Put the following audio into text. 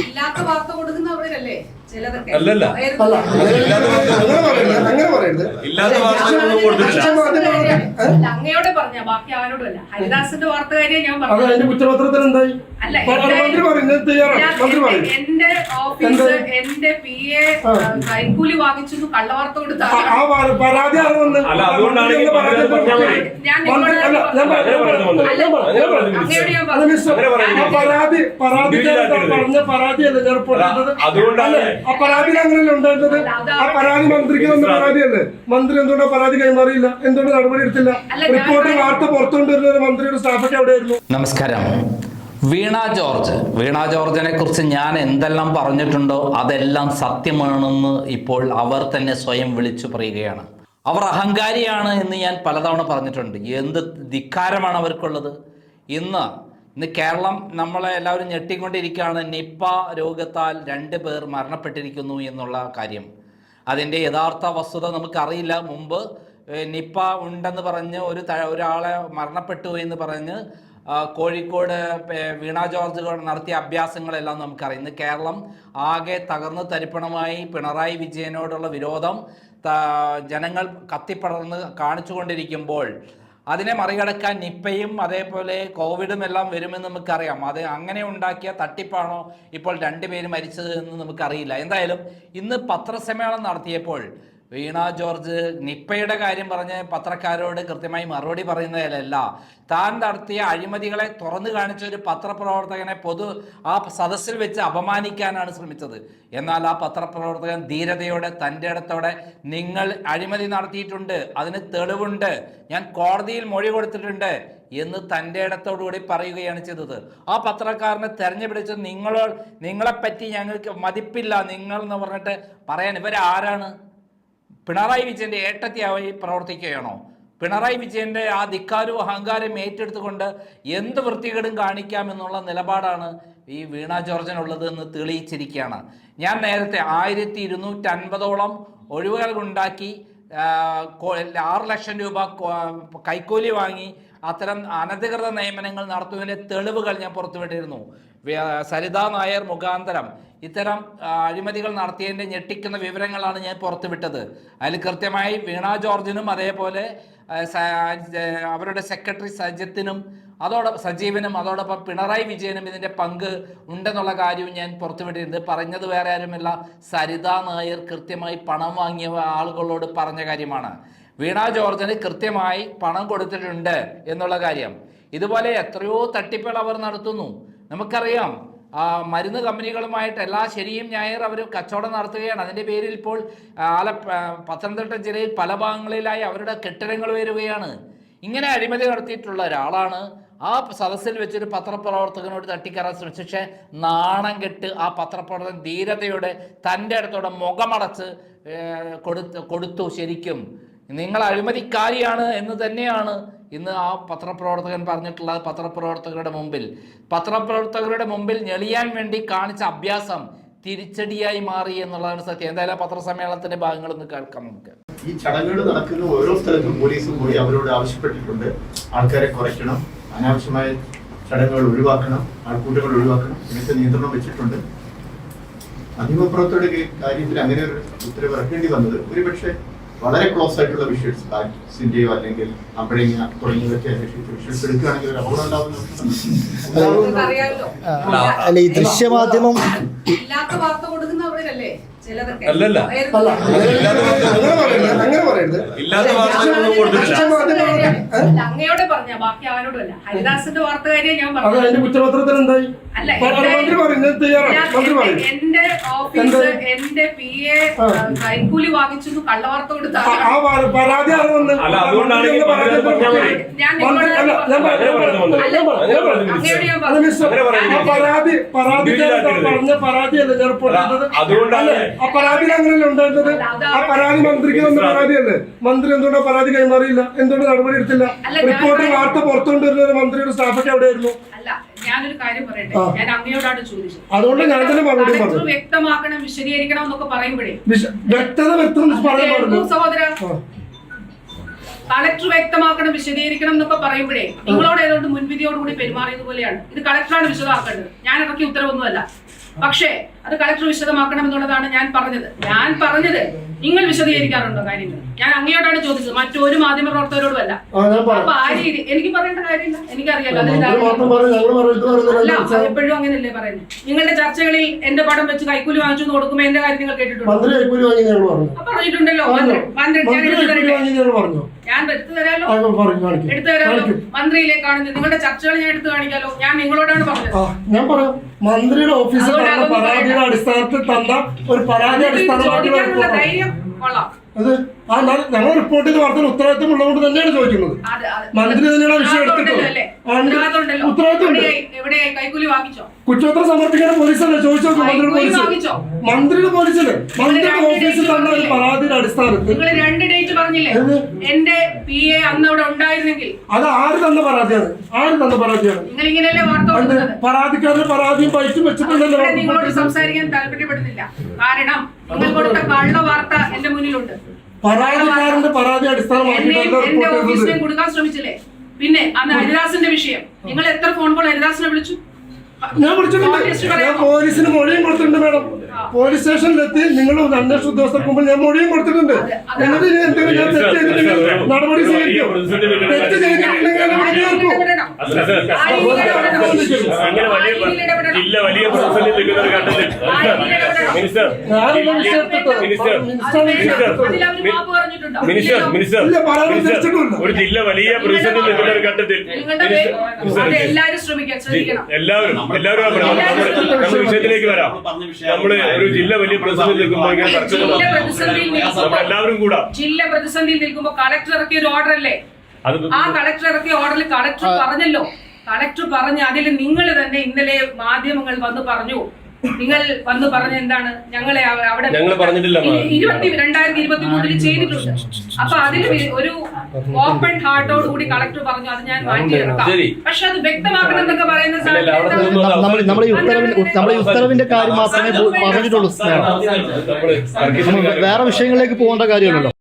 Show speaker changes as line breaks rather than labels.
ഇല്ലാത്ത വാർത്ത ചിലതൊക്കെ
അല്ലല്ല.
അല്ല അങ്ങനെ അങ്ങനെ അങ്ങനെ പറയരുത്.
ഇല്ലാത്ത വാർത്തകളൊന്നും കൊടുത്തിട്ടില്ല
പക്ഷേ
അല്ല, അങ്ങയോടെ പറഞ്ഞ ബാക്കി ആരോടും അല്ല ഹരിദാസിന്റെ വാർത്തകാരിയെ ഞാൻ പറഞ്ഞു
കുറ്റപത്രത്തിൽ എന്തായി?
എന്റെ- ഓഫീസ് എന്റെ പി എ
ആ.
കൈക്കൂലി വാങ്ങിച്ചു കള്ളവാർത്ത കൊടുത്ത.
പരാതി
അല്ല, അതുകൊണ്ടാണ്
പരാതി
ഞാൻ
പരാതി പരാതിക്കാരൻ പറഞ്ഞ പരാതിയല്ലേ ഞാൻ
അതുകൊണ്ടാണ്
അല്ലേ? ആ പരാതിയിൽ അങ്ങനെയല്ലേ ഉണ്ടായിരുന്നത്? ആ പരാതി മന്ത്രിക്ക് വന്ന പരാതിയല്ലേ? മന്ത്രി എന്തുകൊണ്ടാ പരാതി കൈമാറിയില്ല? എന്തുകൊണ്ട് നടപടി എടുത്തില്ല? റിപ്പോർട്ട്. വാർത്ത പുറത്തുകൊണ്ടിരുന്നത് മന്ത്രിയുടെ സ്റ്റാഫൊക്കെ എവിടെയായിരുന്നു?
നമസ്കാരം. വീണ ജോർജ്. വീണ ജോർജിനെ കുറിച്ച് ഞാൻ എന്തെല്ലാം പറഞ്ഞിട്ടുണ്ടോ അതെല്ലാം സത്യമാണെന്ന് ഇപ്പോൾ അവർ തന്നെ സ്വയം വിളിച്ചു പറയുകയാണ്. അവർ അഹങ്കാരിയാണ് എന്ന് ഞാൻ പലതവണ പറഞ്ഞിട്ടുണ്ട്. എന്ത് ധിക്കാരമാണ് അവർക്കുള്ളത്? ഇന്ന് ഇന്ന് കേരളം നമ്മളെ എല്ലാവരും ഞെട്ടിക്കൊണ്ടിരിക്കുകയാണ്. നിപ്പ രോഗത്താൽ രണ്ട് പേർ മരണപ്പെട്ടിരിക്കുന്നു എന്നുള്ള കാര്യം. അതിന്റെ യഥാർത്ഥ വസ്തുത നമുക്കറിയില്ല. മുമ്പ് നിപ്പ ഉണ്ടെന്ന് പറഞ്ഞ് ഒരു ഒരാളെ മരണപ്പെട്ടു എന്ന് പറഞ്ഞ് കോഴിക്കോട് വീണ ജോർജ് നടത്തിയ അഭ്യാസങ്ങളെല്ലാം നമുക്കറിയാം. ഇന്ന് കേരളം ആകെ തകർന്ന് തരിപ്പണമായി പിണറായി വിജയനോടുള്ള വിരോധം ജനങ്ങൾ കത്തിപ്പടർന്ന് കാണിച്ചുകൊണ്ടിരിക്കുമ്പോൾ അതിനെ മറികടക്കാൻ നിപ്പയും അതേപോലെ കോവിഡും എല്ലാം വരുമെന്ന് നമുക്കറിയാം. അത് അങ്ങനെ ഉണ്ടാക്കിയ തട്ടിപ്പാണോ ഇപ്പോൾ രണ്ടുപേരും മരിച്ചത് എന്ന് നമുക്കറിയില്ല. എന്തായാലും ഇന്ന് പത്രസമ്മേളനം നടത്തിയപ്പോൾ വീണ ജോർജ് നിപ്പയുടെ കാര്യം പറഞ്ഞ് പത്രക്കാരോട് കൃത്യമായി മറുപടി പറയുന്നതിലല്ല. താൻ നടത്തിയ അഴിമതികളെ തുറന്നു കാണിച്ച ഒരു പത്രപ്രവർത്തകനെ പൊതു ആ സദസ്സിൽ വെച്ച് അപമാനിക്കാനാണ് ശ്രമിച്ചത്. എന്നാൽ ആ പത്രപ്രവർത്തകൻ ധീരതയോടെ തന്റെ ഇടത്തോടെ നിങ്ങൾ അഴിമതി നടത്തിയിട്ടുണ്ട് അതിന് തെളിവുണ്ട് ഞാൻ കോടതിയിൽ മൊഴി കൊടുത്തിട്ടുണ്ട് എന്ന് തന്റെ ഇടത്തോടുകൂടി പറയുകയാണ് ചെയ്തത്. ആ പത്രക്കാരനെ തെരഞ്ഞുപിടിച്ച് നിങ്ങളോ നിങ്ങളെപ്പറ്റി ഞങ്ങൾക്ക് മതിപ്പില്ല നിങ്ങൾ എന്ന് പറഞ്ഞിട്ട് പറയാൻ ഇവരാരാണ്? പിണറായി വിജയന്റെ ഏട്ടത്തിയായി പ്രവർത്തിക്കുകയാണോ? പിണറായി വിജയന്റെ ആ ധിക്കാരവും അഹങ്കാരം ഏറ്റെടുത്തുകൊണ്ട് എന്ത് വൃത്തികേടും കാണിക്കാമെന്നുള്ള നിലപാടാണ് ഈ വീണ ജോർജനുള്ളത് എന്ന് തെളിയിച്ചിരിക്കുകയാണ്. ഞാൻ നേരത്തെ ആയിരത്തി ഇരുന്നൂറ്റി അൻപതോളം ഒഴിവുകൾ ഉണ്ടാക്കി ആറ് ലക്ഷം രൂപ കൈക്കൂലി വാങ്ങി അത്തരം അനധികൃത നിയമനങ്ങൾ നടത്തുന്നതിന്റെ തെളിവുകൾ ഞാൻ പുറത്തുവിട്ടിരുന്നു. സരിത നായർ മുഖാന്തരം ഇത്തരം അഴിമതികൾ നടത്തിയതിന്റെ ഞെട്ടിക്കുന്ന വിവരങ്ങളാണ് ഞാൻ പുറത്തുവിട്ടത്. അതിൽ കൃത്യമായി വീണ ജോർജിനും അതേപോലെ അവരുടെ സെക്രട്ടറി സജിത്തിനും അതോടൊപ്പം സജീവനും അതോടൊപ്പം പിണറായി വിജയനും ഇതിന്റെ പങ്ക് ഉണ്ടെന്നുള്ള കാര്യവും ഞാൻ പുറത്തുവിട്ടിരുന്നത്. പറഞ്ഞത് വേറെ ആരുമല്ല സരിതാ നായർ കൃത്യമായി പണം വാങ്ങിയ ആളുകളോട് പറഞ്ഞ കാര്യമാണ്. വീണ ജോർജിന് കൃത്യമായി പണം കൊടുത്തിട്ടുണ്ട് എന്നുള്ള കാര്യം. ഇതുപോലെ എത്രയോ തട്ടിപ്പുകൾ അവർ നടത്തുന്നു. നമുക്കറിയാം മരുന്ന് കമ്പനികളുമായിട്ട് എല്ലാ ശരിയും ഞായർ അവർ കച്ചവടം നടത്തുകയാണ്. അതിന്റെ പേരിൽ ഇപ്പോൾ ആല പത്തനംതിട്ട ജില്ലയിൽ പല ഭാഗങ്ങളിലായി അവരുടെ കെട്ടിടങ്ങൾ വരികയാണ്. ഇങ്ങനെ അഴിമതി നടത്തിയിട്ടുള്ള ഒരാളാണ്. ആ സദസ്സിൽ വെച്ചൊരു പത്രപ്രവർത്തകനോട് തട്ടിക്കയറാൻ ശ്രമിച്ചു പക്ഷേ നാണം കെട്ട് ആ പത്രപ്രവർത്തകൻ ധീരതയോടെ തന്റെ അടുത്തോടെ മുഖമടച്ച് കൊടുത്തു കൊടുത്തു ശരിക്കും. നിങ്ങൾ അഴിമതിക്കാരിയാണ് എന്ന് തന്നെയാണ് ഇന്ന് ആ പത്രപ്രവർത്തകൻ പറഞ്ഞിട്ടുള്ളത്. പത്രപ്രവർത്തകരുടെ മുമ്പിൽ. പത്രപ്രവർത്തകരുടെ മുമ്പിൽ ഞെളിയാൻ വേണ്ടി കാണിച്ച അഭ്യാസം തിരിച്ചടിയായി മാറി എന്നുള്ളതാണ് സത്യം. എന്തായാലും പത്രസമ്മേളനത്തിന്റെ ഭാഗങ്ങൾ ഒന്ന് കേൾക്കാം നമുക്ക്.
ഈ ചടങ്ങുകൾ നടക്കുന്ന ഓരോ സ്ഥലത്തും പോലീസും കൂടി അവരോട് ആവശ്യപ്പെട്ടിട്ടുണ്ട്. ആൾക്കാരെ കുറയ്ക്കണം. അനാവശ്യമായ ചടങ്ങുകൾ ഒഴിവാക്കണം. ആൾക്കൂട്ടങ്ങൾ ഒഴിവാക്കണം. ഇങ്ങനത്തെ നിയന്ത്രണം വെച്ചിട്ടുണ്ട്. മാധ്യമപ്രവർത്തകരുടെ കാര്യത്തിൽ അങ്ങനെ ഒരു ഉത്തരവ് ഇറക്കേണ്ടി വന്നത് ഒരുപക്ഷെ വളരെ ക്ലോസ് ആയിട്ടുള്ള വിഷ്വൽസ് ബാറ്റ്സിന്റെയോ അല്ലെങ്കിൽ അമ്പഴങ്ങ തുടങ്ങിയതൊക്കെ അന്വേഷിച്ച് വിഷ്വൽസ് എടുക്കുകയാണെങ്കിൽ ഒരു അപകടം ഉണ്ടാവുന്ന
നമുക്കറിയാമല്ലോ
അല്ല ഈ ദൃശ്യമാധ്യമം
ഇല്ലാത്ത വാർത്ത
അല്ലല്ല.
അങ്ങയോടെ പറഞ്ഞ ബാക്കി അല്ല. ഹരിദാസിന്റെ വാർത്തകാരിയെ ഞാൻ പറഞ്ഞു
കുറ്റപത്രത്തിൽ എന്തായി?
എന്റെ- ഞാൻ ഓഫീസ്? എന്റെ പി എ
ആ.
കൈക്കൂലി വാങ്ങിച്ചു കള്ളവാർത്ത കൊടുത്ത.
പരാതി
അല്ല, അതുകൊണ്ടാണ്
ആ പരാതിയിൽ അങ്ങനെയല്ലേ ഉണ്ടായിരുന്നത്? ആ പരാതി മന്ത്രിക്ക് വന്ന പരാതിയല്ലേ? മന്ത്രി എന്തുകൊണ്ടാ പരാതി കൈമാറിയില്ല? എന്തുകൊണ്ട് നടപടി എടുത്തില്ല?
അല്ല, ഞാൻ
റിപ്പോർട്ട്. വാർത്ത പുറത്തുകൊണ്ടിരുന്നത് മന്ത്രിയുടെ സ്റ്റാഫൊക്കെ എവിടെയായിരുന്നു?
ഞാനൊരു കാര്യം പറയട്ടെ? ഞാൻ അങ്ങയോടാണ് ചോദിച്ചത്.
അതുകൊണ്ട് ഞാൻ തന്നെ മറുപടി പറഞ്ഞു.
വ്യക്തമാക്കണം വിശദീകരിക്കണം എന്നൊക്കെ പറയുമ്പോഴേ.
വ്യക്തത വ്യക്തം
സഹോദര? കളക്ടർ വ്യക്തമാക്കണം വിശദീകരിക്കണം എന്നൊക്കെ പറയുമ്പോഴേ നിങ്ങളോട് ഏതോണ്ട് മുൻവിധിയോടുകൂടി പെരുമാറിയത് പോലെയാണ്. ഇത് കളക്ടറാണ് വിശദമാക്കേണ്ടത്. ഞാൻ ഇറക്കിയ ഉത്തരവൊന്നുമല്ല. പക്ഷേ അത് കളക്ടർ വിശദമാക്കണം എന്നുള്ളതാണ് ഞാൻ പറഞ്ഞത്. ഞാൻ പറഞ്ഞത് നിങ്ങൾ വിശദീകരിക്കാറുണ്ടോ കാര്യങ്ങൾ? ഞാൻ അങ്ങയോട്ടാണ് ചോദിച്ചത്. മറ്റൊരു മാധ്യമ പ്രവർത്തകരോടുമല്ല. അപ്പൊ ആ രീതി എനിക്ക് പറയേണ്ട കാര്യമില്ല. എനിക്കറിയാലോ അല്ല എപ്പോഴും അങ്ങനെയല്ലേ പറയുന്നത്. നിങ്ങളുടെ ചർച്ചകളിൽ എന്റെ പടം വെച്ച് കൈക്കൂലി വാങ്ങിച്ചു എന്ന് കൊടുക്കുമ്പോ എന്റെ കാര്യം നിങ്ങൾ കേട്ടിട്ടുണ്ടോ? പറഞ്ഞിട്ടുണ്ടല്ലോ ഞാൻ എടുത്തു തരാലോ? എടുത്തു തരാലോ? മന്ത്രിയിലേക്കാണ് നിങ്ങളുടെ ചർച്ചകൾ ഞാൻ എടുത്തു കാണിക്കാലോ? ഞാൻ നിങ്ങളോടാണ് പറഞ്ഞത്.
ഞാൻ പറയാം. മന്ത്രിയുടെ ഓഫീസിൽ പരാതിയുടെ അടിസ്ഥാനത്തിൽ തന്ന ഒരു പരാതി അടിസ്ഥാനമാക്കി അത് ഞാൻ- ഞങ്ങൾ റിപ്പോർട്ട് ചെയ്ത് വാർത്തയിൽ ഉത്തരവാദിത്വം ഉള്ളതുകൊണ്ട് തന്നെയാണ് ചോദിക്കുന്നത്. മന്ത്രി തന്നെയാണ് വിഷയം എടുത്തിട്ടുള്ളത്.
ഉത്തരവാദിത്വം
കുറ്റപത്രം സമർപ്പിക്കാൻ പോലീസല്ലേ? ചോദിച്ചു നോക്കും മന്ത്രിയുടെ പോലീസ്? മന്ത്രിയുടെ പോലീസിൽ മന്ത്രിയുടെ ഓഫീസിൽ തന്ന ഒരു പരാതിയുടെ അടിസ്ഥാനത്തിൽ.
നിങ്ങൾ രണ്ട് ഡേറ്റ് പറഞ്ഞില്ലേ? എന്റെ പി എ അന്ന് അവിടെ ഉണ്ടായിരുന്നെങ്കിൽ.
അത് ആര് തന്ന പരാതിയാണ്? ആര് തന്ന പരാതിയാണ്? പരാതിക്കാരുടെ പരാതിയും പൈസയും വെച്ചിട്ടുണ്ടല്ലോ.
നിങ്ങളോട് സംസാരിക്കാൻ താല്പര്യപ്പെടുന്നില്ല. കാരണം നിങ്ങൾ കൊടുത്ത കള്ള വാർത്ത എന്റെ മുന്നിലുണ്ട്.
പരാതിക്കാരന്റെ പരാതി അടിസ്ഥാനമാക്കി
കൊടുക്കാൻ ശ്രമിച്ചില്ലേ? പിന്നെ അന്ന് ഹരിദാസിന്റെ വിഷയം. നിങ്ങൾ എത്ര ഫോൺ കോൾ ഹരിദാസിനെ വിളിച്ചു?
ഞാൻ വിളിച്ചിട്ടുണ്ട്. ഞാൻ? പോലീസിന് മൊഴിയും കൊടുത്തിട്ടുണ്ട് മാഡം. പോലീസ് സ്റ്റേഷനിലെത്തി നിങ്ങൾ അന്വേഷണ ഉദ്യോഗസ്ഥർക്ക് മുമ്പിൽ ഞാൻ മൊഴിയും കൊടുത്തിട്ടുണ്ട്. എന്നിട്ട് ഇനി എന്തെങ്കിലും ഞാൻ തെറ്റ് ചെയ്തിട്ടുണ്ടെങ്കിൽ നടപടി സ്വീകരിക്കും? തെറ്റ് ചെയ്തിട്ടുണ്ടെങ്കിൽ.
ജില്ല വലിയ പ്രതിസന്ധി നിൽക്കുന്ന ഒരു ഘട്ടത്തിൽ മിനിസ്റ്റർ. മിനിസ്റ്റർ.
മിനിസ്റ്റർ?
മിനിസ്റ്റർ. ഒരു ജില്ല വലിയ പ്രതിസന്ധി നിൽക്കുന്ന ഒരു ഘട്ടത്തിൽ എല്ലാവരും. എല്ലാവരും നമ്മുടെ വിഷയത്തിലേക്ക് വരാം. നമ്മൾ ഒരു ജില്ല വലിയ പ്രതിസന്ധി നിൽക്കുമ്പോൾ എല്ലാവരും കൂടാ.
ജില്ല പ്രതിസന്ധിയിൽ നിൽക്കുമ്പോൾ കളക്ടർ ഇറക്കിയ ഒരു ഓർഡർ അല്ലേ? ആ കളക്ടർ ഇറക്കിയ ഓർഡറിൽ കളക്ടർ പറഞ്ഞല്ലോ. കളക്ടർ പറഞ്ഞു അതിൽ നിങ്ങൾ തന്നെ ഇന്നലെ മാധ്യമങ്ങൾ വന്ന് പറഞ്ഞു നിങ്ങൾ വന്ന് പറഞ്ഞ എന്താണ്? ഞങ്ങളെ അവിടെ ഇരുപത്തി രണ്ടായിരത്തി ഇരുപത്തി മൂന്നിൽ ചെയ്തിട്ടുണ്ട്. അപ്പൊ അതിൽ ഒരു ഓപ്പൺ ഹാർട്ടോട് കൂടി കളക്ടർ പറഞ്ഞു അത് ഞാൻ മാറ്റിയെടുക്കാം. പക്ഷെ അത് വ്യക്തമാക്കണം എന്നൊക്കെ പറയുന്ന
ഉത്തരവിന്റെ കാര്യം മാത്രമേ പറഞ്ഞിട്ടുള്ളൂ വേറെ വിഷയങ്ങളിലേക്ക് പോകേണ്ട കാര്യമല്ലല്ലോ.